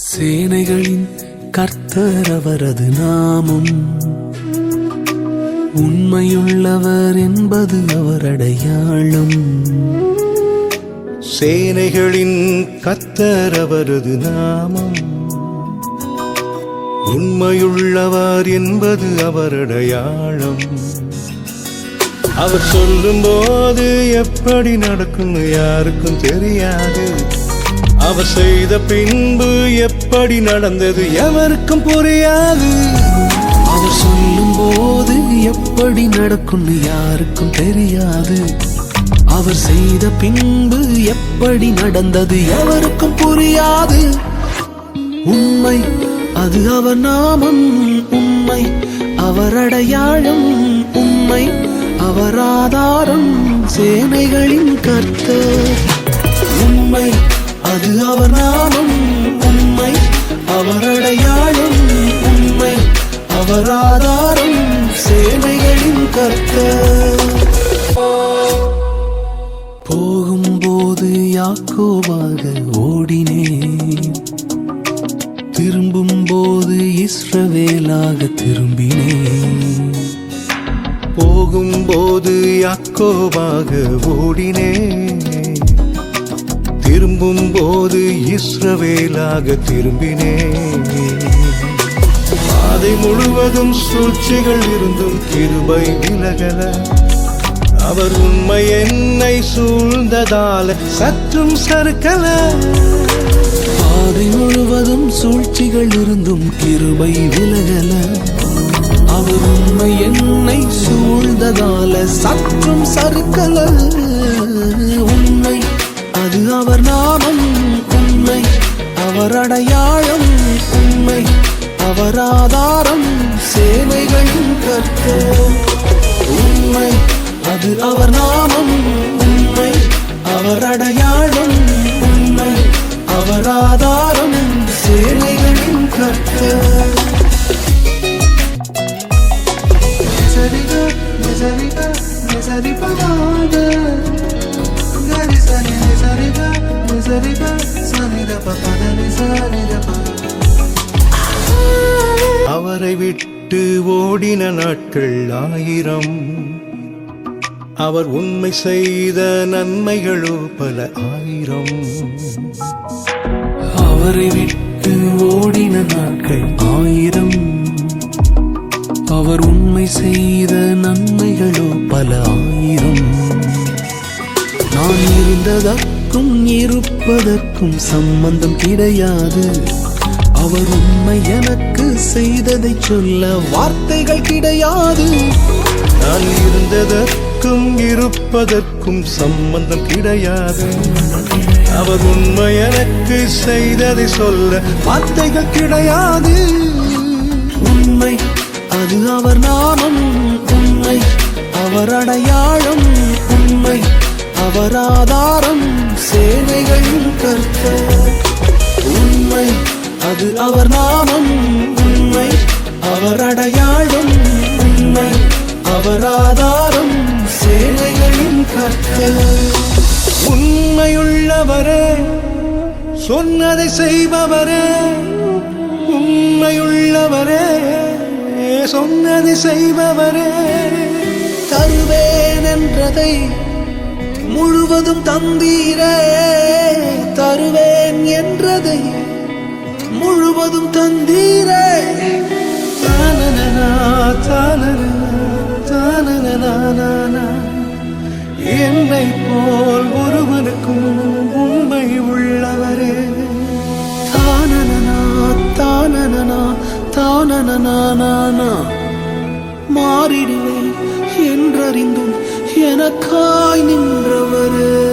சேனைகளின் கர்த்தர் அவரது நாமம். உண்மையுள்ளவர் என்பது அவர் அடையாளம். சேனைகளின் கத்தர் அவரது நாமம். உண்மையுள்ளவர் என்பது அவர் அடையாளம். அவர் சொல்லும்போது எப்படி நடக்கும்னு யாருக்கும் தெரியாது. அவர் செய்த பின்பு எப்படி நடந்தது எவருக்கும் புரியாது. அவர் சொல்லும் போது எப்படி நடக்கும்னு யாருக்கும் தெரியாது. அவர் செய்த பின்பு எப்படி நடந்தது எவருக்கும் புரியாது. உண்மை அது அவர் நாமம். உண்மை அவர் அடையாளம். உண்மை அவர் ஆதாரம். சேனைகளின் கர்த்தர். உண்மை அது அவர் நாமம் உண்மை. அவர் அடையாளம் உண்மை. அவர் ஆதாரம் சேனைகளின் கர்த்த போகும்போது யாக்கோவாக ஓடினேன். திரும்பும் போது இஸ்ரவேலாக திரும்பினேன். போகும்போது யாக்கோவாக ஓடினேன். திரும்பும் போது இஸ்ரவேலாக திரும்பினேன் பாதை முழுவதும் சூழ்ச்சிகள் இருந்தும் கிருபை விலகல. அவர் உண்மை என்னை சூழ்ந்ததால சற்றும் சறுக்கல. பாதை முழுவதும் சூழ்ச்சிகள் இருந்தும் கிருபை விலகல. அவர் உண்மை என்னை சூழ்ந்ததால சற்றும் சறுக்கல. அவர் நாமம் உண்மை அவர் அடையாளம் உண்மை அவர் ஆதாரம் சேவைகளும் கர்த்தர் உண்மை அது அவர் நாமம் உண்மை அவர் அடையாளம் உண்மை அவர் ஆதாரம் சேவைகளும் கர்த்தர் சரிக சரிக சரிபமாக அவரை விட்டு ஓடின நாட்கள் ஆயிரம். அவர் உண்மை செய்த நன்மைகளோ பல ஆயிரம். அவரை விட்டு ஓடின நாட்கள் ஆயிரம். அவர் உண்மை செய்த நன்மைகளோ பல நான் இருந்ததற்கும் இருப்பதற்கும் சம்பந்தம் கிடையாது. அவர் உண்மை எனக்கு செய்ததை சொல்ல வார்த்தைகள் கிடையாது. நான் இருந்ததற்கும் இருப்பதற்கும் சம்பந்தம் கிடையாது. அவர் உண்மை எனக்கு செய்ததை சொல்ல வார்த்தைகள் கிடையாது. உண்மை அது அவர் நாமம். உண்மை அவர் அடையாளம். உண்மை அவராதாரம் ஆதாரம் கற்க உண்மை அது அவர் நாமம். உண்மை அவர் அடையாளம். உண்மை அவராதாரம் சேனைகளின் கர்த்தர் உண்மையுள்ளவரே சொன்னதை செய்பவரே. உண்மையுள்ளவரே சொன்னதை செய்பவரே. தருவே முழுவதும் தந்தீரே தருவேன் என்றதை முழுவதும் தந்தீரே. தானனனா, தானனனா, தானனனானானா. என்னை போல் ஒருவனுக்கும் உண்மை உள்ளவரே. தானனா தானனா தானனனானா மாறிடுவேன் என்றறிந்தும் எனக்காய் நின்றவரே.